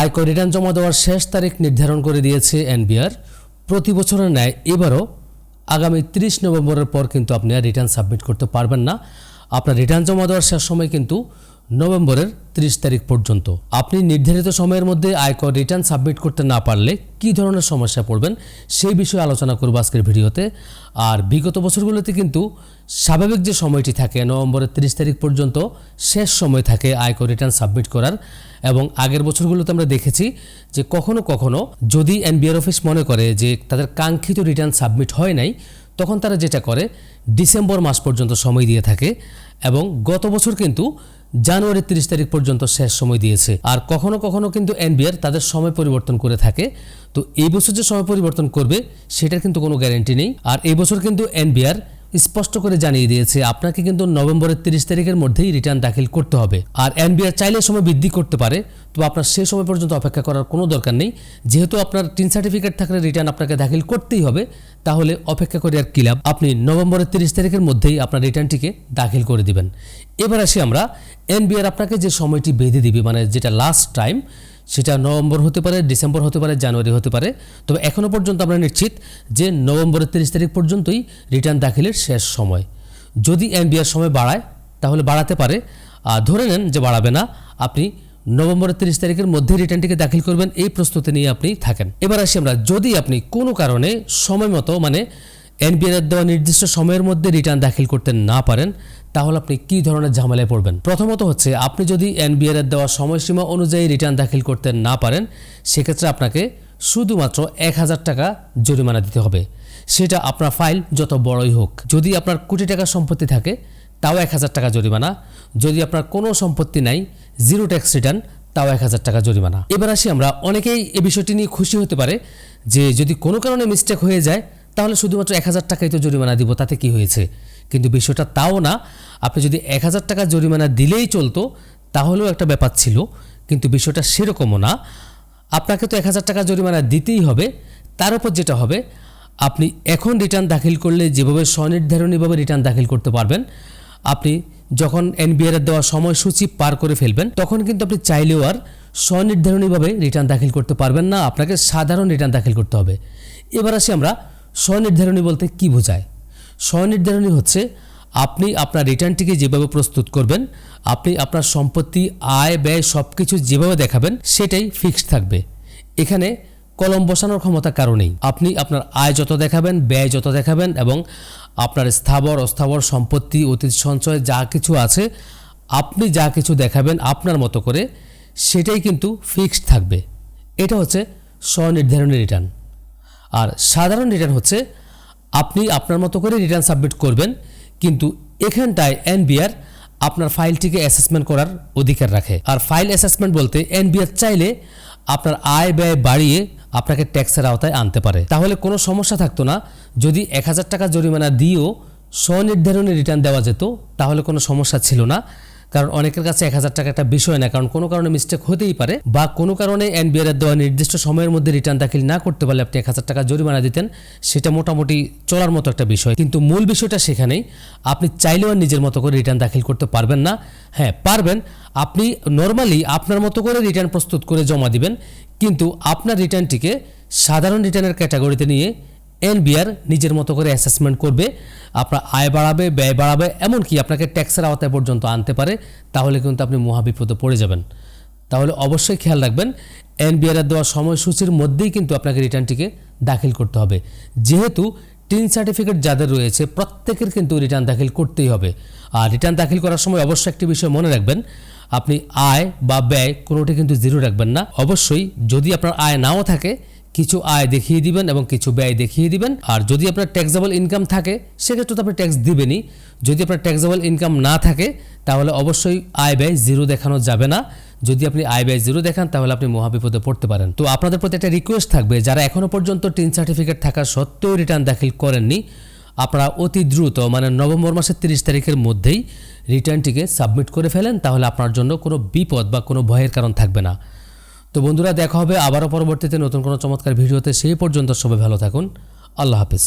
আয়কর রিটার্ন জমা দেওয়ার শেষ তারিখ নির্ধারণ করে দিয়েছে এনবিআর। প্রতি বছরের ন্যায় এবারও আগামী 30 নভেম্বরের পর কিন্তু আপনি আর রিটার্ন সাবমিট করতে পারবেন না। আপনার রিটার্ন জমা দেওয়ার শেষ সময় কিন্তু নভেম্বরের 30 তারিখ পর্যন্ত। আপনি নির্ধারিত সময়ের মধ্যে আয়কর রিটার্ন সাবমিট করতে না পারলে কী ধরনের সমস্যা পড়বেন সেই বিষয়ে আলোচনা করব আজকের ভিডিওতে। আর বিগত বছরগুলোতে কিন্তু স্বাভাবিক যে সময়টি থাকে, নভেম্বরের 30 তারিখ পর্যন্ত শেষ সময় থাকে আয়কর রিটার্ন সাবমিট করার। এবং আগের বছরগুলোতে আমরা দেখেছি যে কখনো কখনো যদি এনবিআর অফিস মনে করে যে তাদের কাঙ্ক্ষিত রিটার্ন সাবমিট হয় নাই তখন তারা যেটা করে, ডিসেম্বর মাস পর্যন্ত সময় দিয়ে থাকে এবং গত বছর কিন্তু জানুয়ারি তিরিশ তারিখ পর্যন্ত শেষ সময় দিয়েছে। আর কখনো কখনো কিন্তু এনবিআর তাদের সময় পরিবর্তন করে থাকে। তো এই বছর যে সময় পরিবর্তন করবে, সেটার কিন্তু কোনো গ্যারেন্টি নেই। আর এই বছর কিন্তু এনবিআর স্পষ্ট করে জানিয়ে দিয়েছে, আপনাকে কিন্তু নভেম্বরের তিরিশ তারিখের মধ্যেই রিটার্ন দাখিল করতে হবে। আর এনবিআর চাইলে সময় বৃদ্ধি করতে পারে তো আপনার সে সময় পর্যন্ত অপেক্ষা করার কোনো দরকার নেই। যেহেতু আপনার টিন সার্টিফিকেট থাকলে রিটার্ন আপনাকে দাখিল করতেই হবে, তাহলে অপেক্ষা করে আর কি লাভ? আপনি নভেম্বরের তিরিশ তারিখের মধ্যেই আপনার রিটার্নটিকে দাখিল করে দিবেন। এবার আসি আমরা এনবিআর আপনাকে যে সময়টি বেঁধে দিবে মানে যেটা লাস্ট টাইম সেটা নভেম্বর হতে পারে, ডিসেম্বর হতে পারে, জানুয়ারি হতে পারে। তবে এখনও পর্যন্ত আমরা নিশ্চিত যে নভেম্বরের তিরিশ তারিখ পর্যন্তই রিটার্ন দাখিলের শেষ সময়। যদি এনবিআর সময় বাড়ায়, তাহলে বাড়াতে পারে। আর ধরে নেন যে বাড়াবে না, আপনি নভেম্বরের তিরিশ তারিখের মধ্যে রিটার্নটিকে দাখিল করবেন, এই প্রস্তুতি নিয়ে আপনি থাকেন। এবার আসি আমরা, যদি আপনি কোনো কারণে সময় মতো মানে এনবিআর দেওয়া নির্দিষ্ট সময়ের মধ্যে রিটার্ন দাখিল করতে না পারেন, তাহলে আপনি কী ধরনের ঝামেলায় পড়বেন? প্রথমত হচ্ছে, আপনি যদি এনবিআর দেওয়া সময়সীমা অনুযায়ী রিটার্ন দাখিল করতে না পারেন, সেক্ষেত্রে আপনাকে শুধুমাত্র এক হাজার টাকা জরিমানা দিতে হবে। সেটা আপনার ফাইল যত বড়ই হোক। যদি আপনার কোটি টাকা সম্পত্তি থাকে, তাও এক হাজার টাকা জরিমানা। যদি আপনার কোনো সম্পত্তি নাই জিরো ট্যাক্স রিটার্ন তাও এক হাজার টাকা জরিমানা। এবার আসি আমরা, অনেকেই এ বিষয়টি নিয়ে খুশি হতে পারে যে যদি কোনো কারণে মিস্টেক হয়ে যায় তাহলে শুধুমাত্র এক হাজার টাকাই তো জরিমানা দিব, তাতে কি হয়েছে? কিন্তু বিষয়টা তাও না, আপনি যদি এক হাজার টাকা জরিমানা দিলেই চলতো, তাহলেও একটা ব্যাপার ছিল, কিন্তু বিষয়টা সেরকমও না। আপনাকে তো এক হাজার টাকা জরিমানা দিতেই হবে, তার উপর যেটা হবে, আপনি এখন রিটার্ন দাখিল করলে যেভাবে স্বনির্ধারণীভাবে রিটার্ন দাখিল করতে পারবেন, আপনি যখন এনবিআর দেওয়া সময়সূচি পার করে ফেলবেন, তখন কিন্তু আপনি চাইলেও আর স্বনির্ধারণীভাবে রিটার্ন দাখিল করতে পারবেন না, আপনাকে সাধারণ রিটার্ন দাখিল করতে হবে। এবার আসি আমরা স্বনির্ধারণী বলতে কি বোঝায়? স্বনির্ধারণী হচ্ছে আপনি আপনার রিটার্নটিকে যেভাবে প্রস্তুত করবেন, আপনি আপনার সম্পত্তি, আয়, ব্যয় সব কিছু যেভাবে দেখাবেন, সেটাই ফিক্সড থাকবে। এখানে কলম বসানোর ক্ষমতা কারণেই আপনি আপনার আয় যত দেখাবেন, ব্যয় যত দেখাবেন এবং আপনার স্থাবর, অস্থাবর সম্পত্তি, অতীত সঞ্চয় যা কিছু আছে, আপনি যা কিছু দেখাবেন আপনার মতো করে, সেটাই কিন্তু ফিক্সড থাকবে। এটা হচ্ছে স্বনির্ধারণী রিটার্ন। আর সাধারণ রিটার্ন হচ্ছে আপনি আপনার মতো করে রিটার্ন সাবমিট করবেন, কিন্তু এখানটায় এনবিআর আপনার ফাইলটিকে অ্যাসেসমেন্ট করার অধিকার রাখে। আর ফাইল অ্যাসেসমেন্ট বলতে এনবিআর চাইলে আপনার আয় ব্যয় বাড়িয়ে আপনাকে ট্যাক্সের আওতায় আনতে পারে। তাহলে কোনো সমস্যা থাকতো না। যদি এক হাজার টাকা জরিমানা দিয়েও স্বনির্ধারণে রিটার্ন দেওয়া যেত, তাহলে কোনো সমস্যা ছিল না। কারণ অনেকের কাছে এক হাজার টাকা একটা বিষয় না, কারণ কোনো কারণে মিস্টেক হতেই পারে বা কোনো কারণে এনবিআর দেওয়া নির্দিষ্ট সময়ের মধ্যে রিটার্ন দাখিল না করতে পারলে আপনি এক হাজার টাকা জরিমানা দিতেন, সেটা মোটামুটি চলার মতো একটা বিষয়। কিন্তু মূল বিষয়টা সেখানেই, আপনি চাইলেও নিজের মতো করে রিটার্ন দাখিল করতে পারবেন না। হ্যাঁ পারবেন, আপনি নর্মালি আপনার মতো করে রিটার্ন প্রস্তুত করে জমা দিবেন, কিন্তু আপনার রিটার্নটিকে সাধারণ রিটার্নের ক্যাটাগরিতে নিয়ে এনবিআর নিজের মতো করে অ্যাসেসমেন্ট করবে, আপনার আয় বাড়াবে, ব্যয় বাড়াবে, এমনকি আপনাকে ট্যাক্সের আওতায় পর্যন্ত আনতে পারে, তাহলে কিন্তু আপনি মহাবিপদে পড়ে যাবেন। তাহলে অবশ্যই খেয়াল রাখবেন, এনবিআর এর দেওয়া সময়সূচির মধ্যেই কিন্তু আপনাকে রিটার্নটিকে দাখিল করতে হবে। যেহেতু টিন সার্টিফিকেট যাদের রয়েছে, প্রত্যেকের কিন্তু রিটার্ন দাখিল করতেই হবে। আর রিটার্ন দাখিল করার সময় অবশ্যই একটি বিষয় মনে রাখবেন, আপনি আয় বা ব্যয় কোনোটি কিন্তু জিরো রাখবেন না। অবশ্যই যদি আপনার আয় নাও থাকে কিছু আয় দেখিয়ে দিবেন এবং কিছু ব্যয় দেখিয়ে দিবেন। আর যদি আপনার ট্যাক্সেবল ইনকাম থাকে, সেক্ষেত্রে তো আপনি ট্যাক্স দিবেনই। যদি আপনার ট্যাক্সেবল ইনকাম না থাকে, তাহলে অবশ্যই আয় ব্যয় জিরো দেখানো যাবে না। যদি আপনি আয় ব্যয় জিরো দেখান, তাহলে আপনি মহাবিপদে পড়তে পারেন। তো আপনাদের প্রতি একটা রিকোয়েস্ট থাকবে, যারা এখনও পর্যন্ত টিন সার্টিফিকেট থাকা সত্ত্বেও রিটার্ন দাখিল করেননি, আপনারা অতি দ্রুত মানে নভেম্বর মাসের তিরিশ তারিখের মধ্যেই রিটার্নটিকে সাবমিট করে ফেলেন, তাহলে আপনার জন্য কোনো বিপদ বা কোনো ভয়ের কারণ থাকবে না। তো বন্ধুরা, দেখা হবে আবারও পরবর্তীতে নতুন কোনো চমৎকার ভিডিওতে। সেই পর্যন্ত সবাই ভালো থাকুন। আল্লাহ হাফিজ।